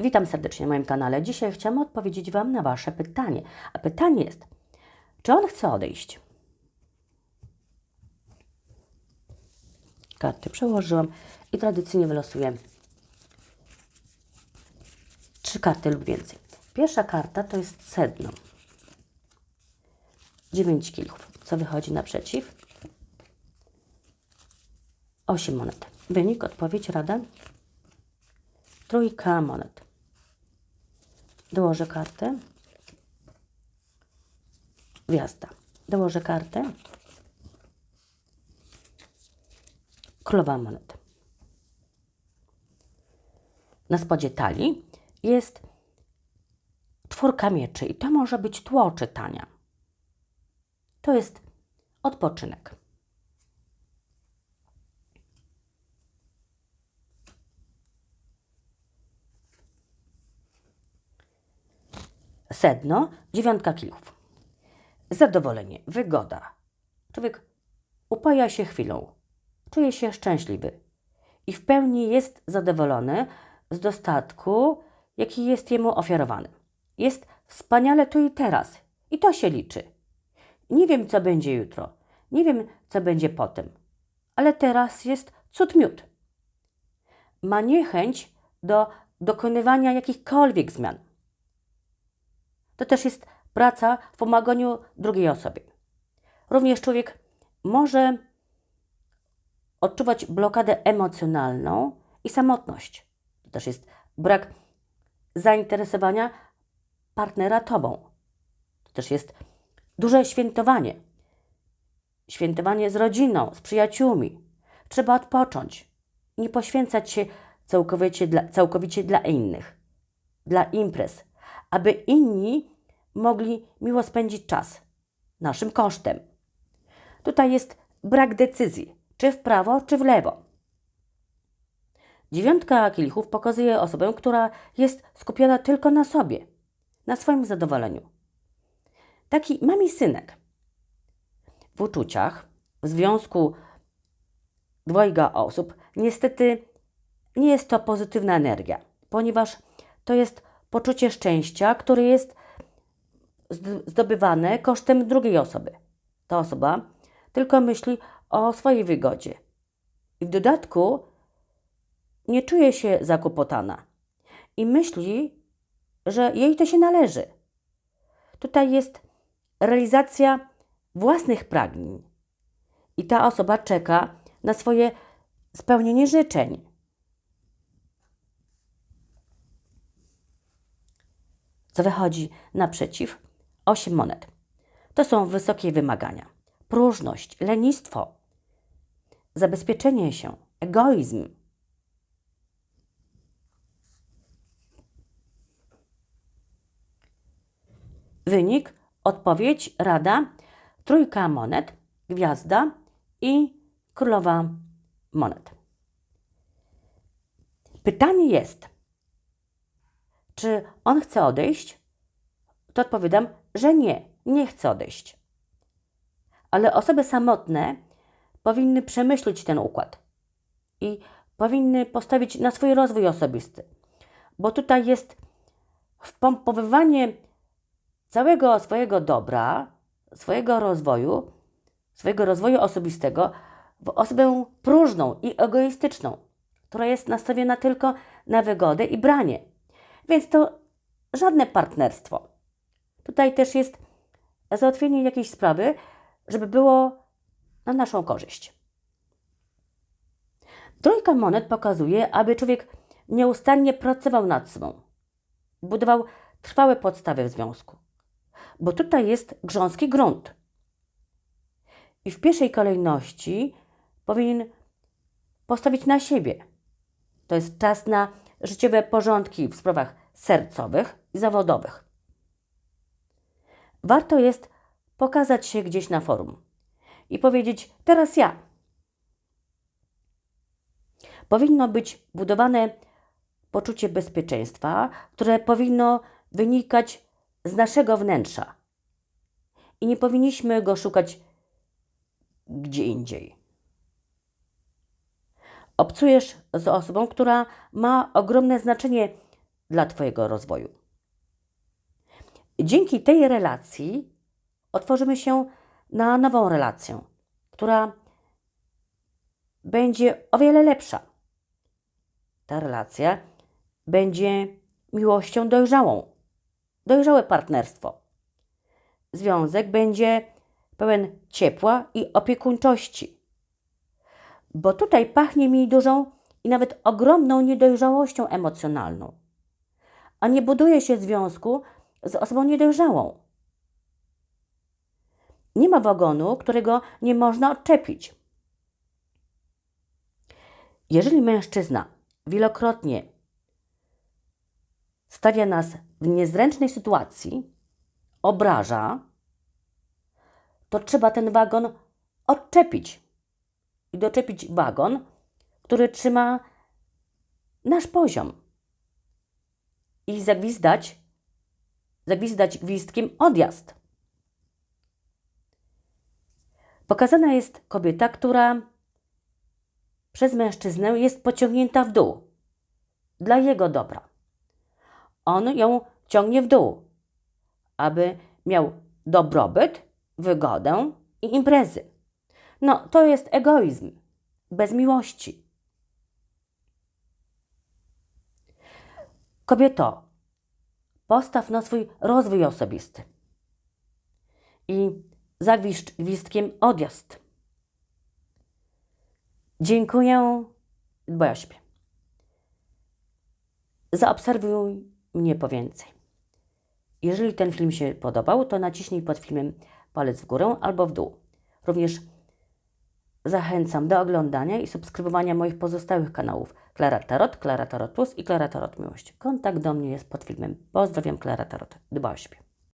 Witam serdecznie na moim kanale. Dzisiaj chciałam odpowiedzieć Wam na Wasze pytanie. A pytanie jest, czy on chce odejść? Karty przełożyłam i tradycyjnie wylosuję trzy karty lub więcej. Pierwsza karta to jest sedno. Dziewięć kilków. Co wychodzi naprzeciw? Osiem monet. Wynik, odpowiedź, rada? Trójka monet. Dołożę kartę. Gwiazda. Dołożę kartę. Królowa monet. Na spodzie talii jest czwórka mieczy i to może być tło czytania. To jest odpoczynek. Sedno, dziewiątka kilków. Zadowolenie, wygoda. Człowiek upaja się chwilą, czuje się szczęśliwy i w pełni jest zadowolony z dostatku, jaki jest jemu ofiarowany. Jest wspaniale tu i teraz i to się liczy. Nie wiem, co będzie jutro, nie wiem, co będzie potem, ale teraz jest cud miód. Ma niechęć do dokonywania jakichkolwiek zmian. To też jest praca w pomaganiu drugiej osobie. Również człowiek może odczuwać blokadę emocjonalną i samotność. To też jest brak zainteresowania partnera tobą. To też jest duże świętowanie. Świętowanie z rodziną, z przyjaciółmi. Trzeba odpocząć. Nie poświęcać się całkowicie dla, całkowicie dla innych, dla imprez, aby inni mogli miło spędzić czas naszym kosztem. Tutaj jest brak decyzji, czy w prawo, czy w lewo. Dziewiątka kielichów pokazuje osobę, która jest skupiona tylko na sobie, na swoim zadowoleniu. Taki mami synek. W uczuciach, w związku dwojga osób, niestety nie jest to pozytywna energia, ponieważ to jest poczucie szczęścia, które jest zdobywane kosztem drugiej osoby. Ta osoba tylko myśli o swojej wygodzie. I w dodatku nie czuje się zakłopotana i myśli, że jej to się należy. Tutaj jest realizacja własnych pragnień i ta osoba czeka na swoje spełnienie życzeń. Co wychodzi naprzeciw? Osiem monet. To są wysokie wymagania. Próżność, lenistwo, zabezpieczenie się, egoizm. Wynik, odpowiedź, rada, trójka monet, gwiazda i królowa monet. Pytanie jest, czy on chce odejść? To odpowiadam, że nie, nie chce odejść. Ale osoby samotne powinny przemyśleć ten układ i powinny postawić na swój rozwój osobisty, bo tutaj jest wpompowywanie całego swojego dobra, swojego rozwoju, swojego rozwoju osobistego w osobę próżną i egoistyczną, która jest nastawiona tylko na wygodę i branie. Więc to żadne partnerstwo. Tutaj też jest załatwienie jakiejś sprawy, żeby było na naszą korzyść. Trójka monet pokazuje, aby człowiek nieustannie pracował nad sobą, budował trwałe podstawy w związku, bo tutaj jest grząski grunt. I w pierwszej kolejności powinien postawić na siebie. To jest czas na życiowe porządki w sprawach sercowych i zawodowych. Warto jest pokazać się gdzieś na forum i powiedzieć: Teraz ja. Powinno być budowane poczucie bezpieczeństwa, które powinno wynikać z naszego wnętrza. I nie powinniśmy go szukać gdzie indziej. Obcujesz z osobą, która ma ogromne znaczenie dla Twojego rozwoju. Dzięki tej relacji otworzymy się na nową relację, która będzie o wiele lepsza. Ta relacja będzie miłością dojrzałą, dojrzałe partnerstwo. Związek będzie pełen ciepła i opiekuńczości, bo tutaj pachnie mi dużą i nawet ogromną niedojrzałością emocjonalną, a nie buduje się związku z osobą niedojrzałą. Nie ma wagonu, którego nie można odczepić. Jeżeli mężczyzna wielokrotnie stawia nas w niezręcznej sytuacji, obraża, to trzeba ten wagon odczepić i doczepić wagon, który trzyma nasz poziom i zagwizdać, zagwizdać gwizdkiem odjazd. Pokazana jest kobieta, która przez mężczyznę jest pociągnięta w dół dla jego dobra. On ją ciągnie w dół, aby miał dobrobyt, wygodę i imprezy. No, to jest egoizm, bez miłości. Kobieto, postaw na swój rozwój osobisty i zagwiszcz gwizdkiem odjazd. Dziękuję, dbaj o siebie. Zaobserwuj mnie po więcej. Jeżeli ten film się podobał, to naciśnij pod filmem palec w górę albo w dół. Również zachęcam do oglądania i subskrybowania moich pozostałych kanałów Klara Tarot, Klara Tarot Plus i Klara Tarot Miłość. Kontakt do mnie jest pod filmem. Pozdrawiam, Klara Tarot. Dbaj o siebie.